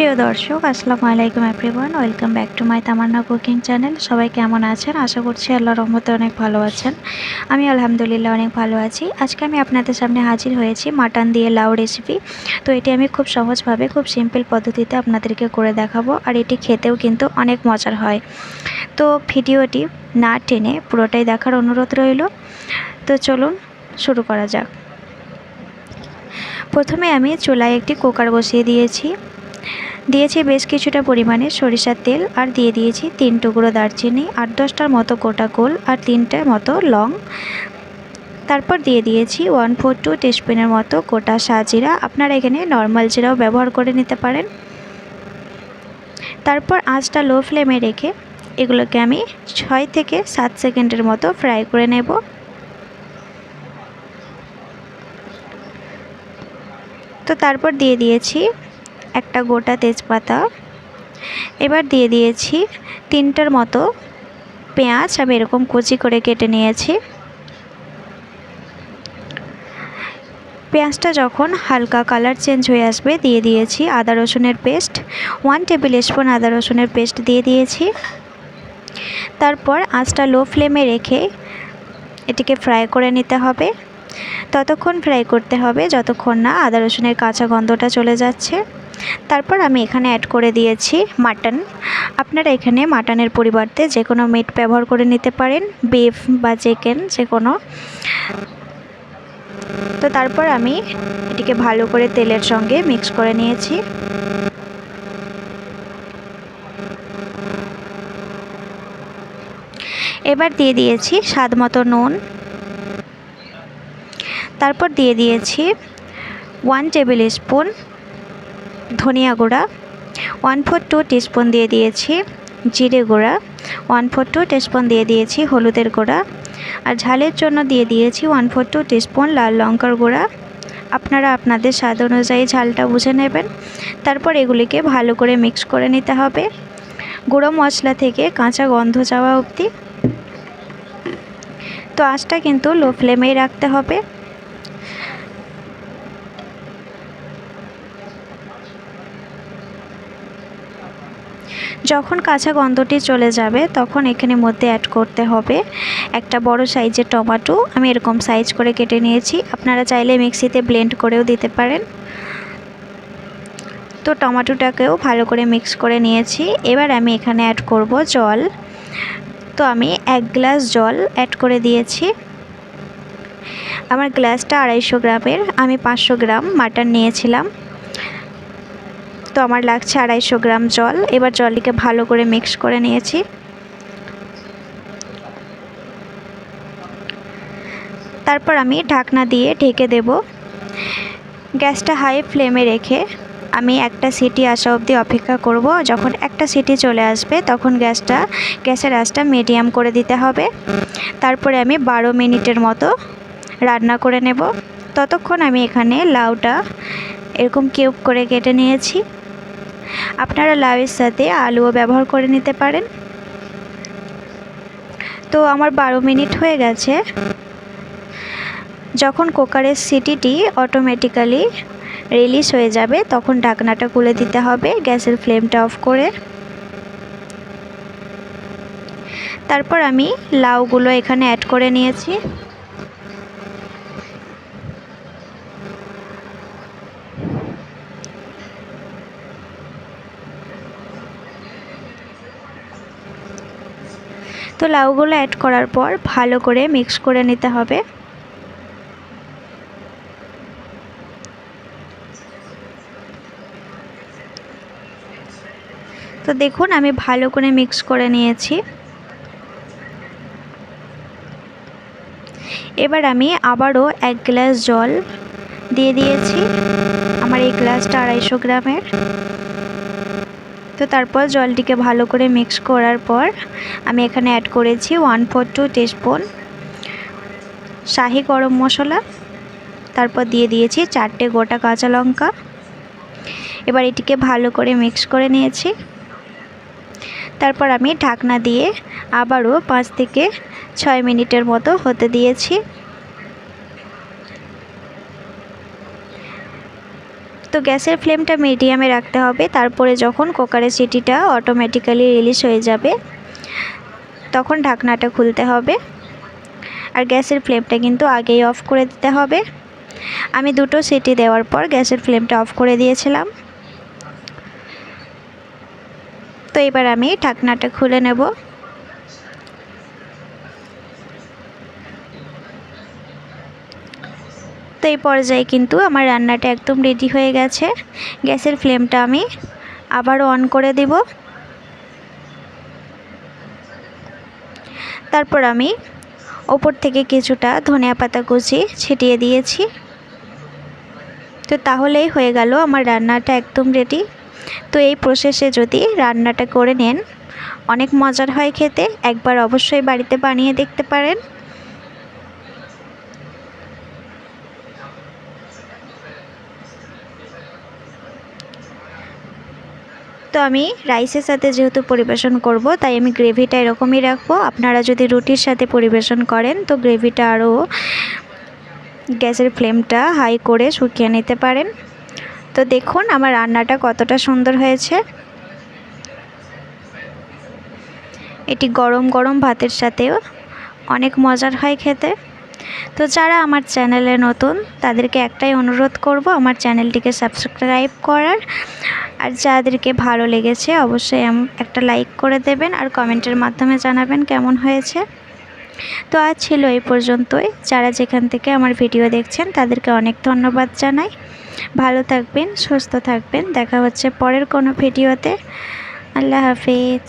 প্রিয় দর্শক, আসসালামু আলাইকুম everyone welcome back to my Tamanna cooking channel সবাই কেমন আছেন? আশা করছি আল্লাহ রহমতে অনেক ভালো আছেন। আমি আলহামদুলিল্লাহ অনেক ভালো আছি। আজকে আমি আপনাদের সামনে হাজির হয়েছি মাটন দিয়ে লাউ রেসিপি তো এটি আমি খুব সহজভাবে, খুব সিম্পল পদ্ধতিতে আপনাদেরকে করে দেখাবো। আর এটি খেতেও কিন্তু অনেক মজার হয়। তো ভিডিওটি না টেনে পুরোটাই দেখার অনুরোধ রইল। তো চলুন শুরু করা যাক। প্রথমে আমি চুলায় একটি কুকার বসিয়ে দিয়েছি। দিয়েছি বেশ কিছুটা পরিমাণে সরিষার তেল আর দিয়ে দিয়েছি তিন টুকরো দারচিনি, আট দশটার মতো গোটা গোল আর তিনটার মতো লং। তারপর দিয়ে দিয়েছি ওয়ান ফোর টু টিস্পুনের মতো গোটা সাজিরা। আপনারা এখানে নর্মাল জিরাও ব্যবহার করে নিতে পারেন। তারপর আঁচটা লো ফ্লেমে রেখে এগুলোকে আমি ছয় থেকে সাত সেকেন্ডের মতো ফ্রাই করে নেব। তো তারপর দিয়ে দিয়েছি একটা গোটা তেজপাতা। এবার দিয়ে দিয়েছি তিনটার মতো পেঁয়াজ, আমি এরকম কুচি করে কেটে নিয়েছি। পেঁয়াজটা যখন হালকা কালার চেঞ্জ হয়ে আসবে, দিয়ে দিয়েছি আদা রসুনের পেস্ট ওয়ান টেবিল স্পুন আদা রসুনের পেস্ট দিয়ে দিয়েছি। তারপর আঁচটা লো ফ্লেমে রেখে এটিকে ফ্রাই করে নিতে হবে। ততক্ষণ ফ্রাই করতে হবে, যতক্ষণ না আদা রসুনের কাঁচা গন্ধটা চলে যাচ্ছে। তারপর আমি এখানে অ্যাড করে দিয়েছি মাটন আপনারা এখানে মাটনের পরিবর্তে যে কোনো মিট ব্যবহার করে নিতে পারেন বিফ বা চিকেন যে কোনো। তো তারপর আমি এটিকে ভালো করে তেলের সঙ্গে মিক্স করে নিয়েছি। এবার দিয়ে দিয়েছি স্বাদ মতো নুন। তারপর দিয়ে দিয়েছি ওয়ান টেবিল স্পুন ধনিয়া গুঁড়া ওয়ান ফোর টু টিস্পুন দিয়ে দিয়েছি জিরে গুঁড়া ওয়ান ফোর টু টিস্পুন দিয়ে দিয়েছি হলুদের গুঁড়া, আর ঝালের জন্য দিয়ে দিয়েছি ওয়ান ফোর টু টিস্পুন লাল লঙ্কার গুঁড়া। আপনারা আপনাদের স্বাদ অনুযায়ী ঝালটা বুঝে নেবেন। তারপর এগুলিকে ভালো করে মিক্স করে নিতে হবে। গুঁড়ো মশলা থেকে কাঁচা গন্ধ যাওয়া অবধি। তো আঁচটা কিন্তু লো ফ্লেমেই রাখতে হবে। যখন কাঁচা গন্ধটি চলে যাবে, তখন এখানে মধ্যে অ্যাড করতে হবে একটা বড় সাইজের টমাটো। আমি এরকম সাইজ করে কেটে নিয়েছি। আপনারা চাইলে মিক্সিতে ব্লেন্ড করেও দিতে পারেন। তো টমাটোটাকেও ভালো করে মিক্স করে নিয়েছি। এবার আমি এখানে অ্যাড করব জল। তো আমি এক গ্লাস জল অ্যাড করে দিয়েছি। আমার গ্লাসটা আড়াইশো গ্রামের। আমি পাঁচশো গ্রাম মাটন নিয়েছিলাম। তো আমার লাগছে আড়াইশো গ্রাম জল। এবার জলটিকে ভালো করে মিক্স করে নিয়েছি। তারপর আমি ঢাকনা দিয়ে ঢেকে দেব। গ্যাসটা হাই ফ্লেমে রেখে আমি একটা সিটি আসা অবধি অপেক্ষা করব। যখন একটা সিটি চলে আসবে, তখন গ্যাসটা, গ্যাসের আঁচটা মিডিয়াম করে দিতে হবে। তারপরে আমি বারো মিনিটের মতো রান্না করে নেব। ততক্ষণ আমি এখানে লাউটা এরকম কিউব করে কেটে নিয়েছি। আপনারা লাউয়ের সাথে আলুও ব্যবহার করে নিতে পারেন। তো আমার বারো মিনিট হয়ে গেছে। যখন কুকারের সিটিটি অটোমেটিক্যালি রিলিজ হয়ে যাবে, তখন ঢাকনাটা খুলে দিতে হবে, গ্যাসের ফ্লেমটা অফ করে। তারপর আমি লাউগুলো এখানে অ্যাড করে নিয়েছি। তো লাউগুলো অ্যাড করার পর ভালো করে মিক্স করে নিতে হবে। তো দেখুন, আমি ভালো করে মিক্স করে নিয়েছি। এবার আমি আবারও এক গ্লাস জল দিয়ে দিয়েছি। আমার এই গ্লাসটা আড়াইশো গ্রামের। তো তারপর জলটিকে ভালো করে মিক্স করার পর আমি এখানে অ্যাড করেছি one four two teaspoon shahi garam masala. তারপর দিয়ে দিয়েছি চারটে গোটা কাঁচা লঙ্কা। এবার এটিকে ভালো করে মিক্স করে নিয়েছি। তারপর আমি ঢাকনা দিয়ে আবারও পাঁচ থেকে ছয় মিনিটের মতো হতে দিয়েছি। তো গ্যাসের ফ্লেমটা মিডিয়ামে রাখতে হবে। তারপরে যখন কুকারের সিটিটা অটোমেটিক্যালি রিলিজ হয়ে যাবে, তখন ঢাকনাটা খুলতে হবে। আর গ্যাসের ফ্লেমটা কিন্তু আগেই অফ করে দিতে হবে। আমি দুটো সিটি দেওয়ার পর গ্যাসের ফ্লেমটা অফ করে দিয়েছিলাম। তো এবার আমি ঢাকনাটা খুলে নেব। তো এই পর্যায়ে কিন্তু আমার রান্নাটা একদম রেডি হয়ে গেছে। গ্যাসের ফ্লেমটা আমি আবারও অন করে দেব। তারপর আমি ওপর থেকে কিছুটা ধনিয়া পাতা কুচি ছিটিয়ে দিয়েছি। তো তাহলেই হয়ে গেল আমার রান্নাটা একদম রেডি তো এই প্রসেসে যদি রান্নাটা করে নেন, অনেক মজার হয় খেতে। একবার অবশ্যই বাড়িতে বানিয়ে দেখতে পারেন। তো আমি রাইসের সাথে যেহেতু পরিবেশন করব, তাই আমি গ্রেভিটা এরকমই রাখব। আপনারা যদি রুটির সাথে পরিবেশন করেন, তো গ্রেভিটা আরও গ্যাসের ফ্লেমটা হাই করে শুকিয়ে নিতে পারেন। তো দেখুন আমার রান্নাটা কতটা সুন্দর হয়েছে। এটি গরম গরম ভাতের সাথেও অনেক মজার হয় খেতে। তো যারা আমার চ্যানেলে নতুন, তাদেরকে একটাই অনুরোধ করব, আমার চ্যানেলটিকে সাবস্ক্রাইব করার। আর যাদেরকে ভালো লেগেছে, অবশ্যই একটা লাইক করে দেবেন আর কমেন্টের মাধ্যমে জানাবেন কেমন হয়েছে। তো আজ ছিল এই পর্যন্তই। যারা যেখান থেকে আমার ভিডিও দেখছেন, তাদেরকে অনেক ধন্যবাদ জানাই। ভালো থাকবেন, সুস্থ থাকবেন। দেখা হচ্ছে পরের কোনো ভিডিওতে। আল্লাহ হাফিজ।